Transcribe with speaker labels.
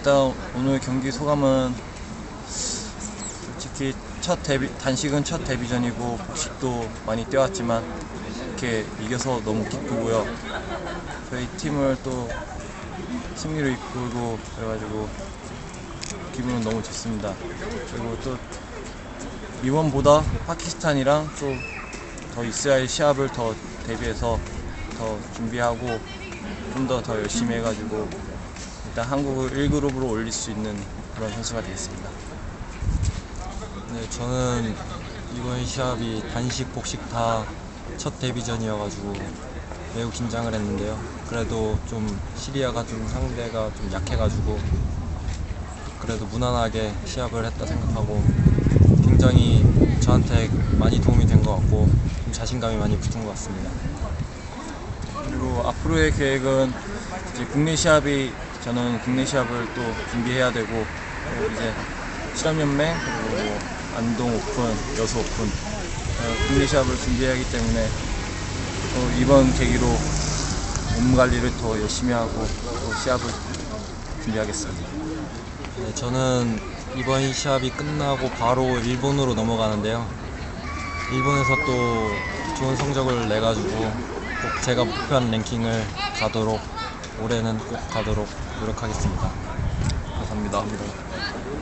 Speaker 1: 일단 오늘 경기 소감은 솔직히 첫 데뷔 단식은 첫 데뷔전이고 복식도 많이 뛰어왔지만 이렇게 이겨서 너무 기쁘고요. 저희 팀을 또 승리로 이끌고 그래가지고 기분은 너무 좋습니다. 그리고 또 이번보다 파키스탄이랑 또 더 이스라엘 시합을 더 대비해서 더 준비하고 좀 더더 열심히 해가지고 일단 한국을 1그룹으로 올릴 수 있는 그런 선수가 되겠습니다.
Speaker 2: 네, 저는 이번 시합이 단식, 복식 다 첫 데뷔전이어가지고 매우 긴장을 했는데요. 그래도 좀 시리아가 좀 상대가 좀 약해가지고 그래도 무난하게 시합을 했다 생각하고 굉장히 저한테 많이 도움이 된 것 같고 좀 자신감이 많이 붙은 것 같습니다.
Speaker 1: 그리고 앞으로의 계획은 이제 국내 시합이 저는 국내 시합을 또 준비해야 되고 그리고 이제 실업연맹 그리고 뭐 안동 오픈, 여수 오픈 어, 국내 시합을 준비해야 하기 때문에 또 이번 계기로 몸 관리를 더 열심히 하고 또 시합을 준비하겠습니다.
Speaker 2: 네, 저는 이번 시합이 끝나고 바로 일본으로 넘어가는데요. 일본에서 또 좋은 성적을 내가지고 꼭 제가 목표한 랭킹을 가도록 올해는 꼭 가도록 노력하겠습니다.
Speaker 1: 감사합니다. 감사합니다.